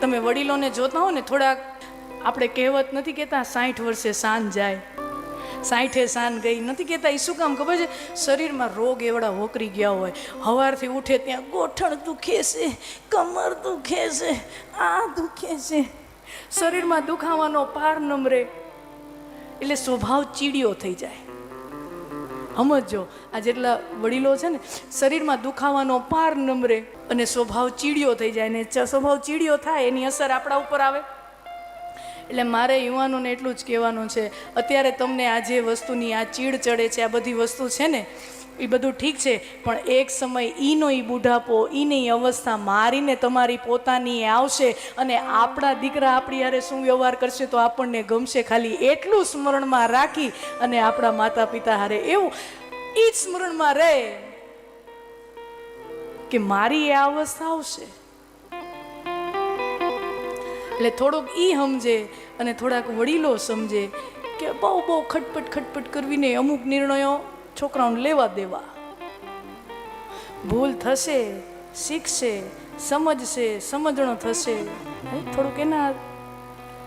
તમે વડીલોને જોતા હો ને, થોડાક આપણે કહેવત નથી કહેતા, સાઠ વર્ષે સાન જાય. સાઠે સાન ગઈ, નથી કહેતા એ શું કામ ખબર છે? શરીરમાં રોગ એવડા વોકરી ગયા હોય. સવારથી ઉઠે ત્યાં ગોઠણ દુખે છે, કમર દુખે છે, આ દુખે છે. શરીરમાં દુખાવાનો પાર નમરે. એટલે સ્વભાવ ચીડિયો થઈ જાય. સમજો આ જેટલા વડીલો છે ને, શરીરમાં દુખાવાનો પાર નમરે અને સ્વભાવ ચીડિયો થઈ જાય ને સ્વભાવ ચીડિયો થાય એની અસર આપણા ઉપર આવે. એટલે મારે યુવાનોને એટલું જ કહેવાનું છે, અત્યારે તમને આ જે વસ્તુની આ ચીડ ચડે છે, આ બધી વસ્તુ છે ને એ બધું ઠીક છે, પણ એક સમય ઈનો ઈ બુઢાપો, ઈની અવસ્થા મારીને તમારી પોતાની એ આવશે અને આપણા દીકરા આપણી યારે શું વ્યવહાર કરશે તો આપણને ગમશે. ખાલી એટલું સ્મરણમાં રાખી અને આપણા માતા પિતા હારે એવું એ જ સ્મરણમાં રહે કે મારી એ અવસ્થા આવશે. એટલે થોડુંક ઈ સમજે અને થોડાક વડીલો સમજે કે બહુ બહુ ખટપટ ખટપટ કરવીને અમુક નિર્ણયો છોકરાઓને લેવા દેવા. ભૂલ થશે શીખશે સમજશે સમજણો થશે. થોડુંક એના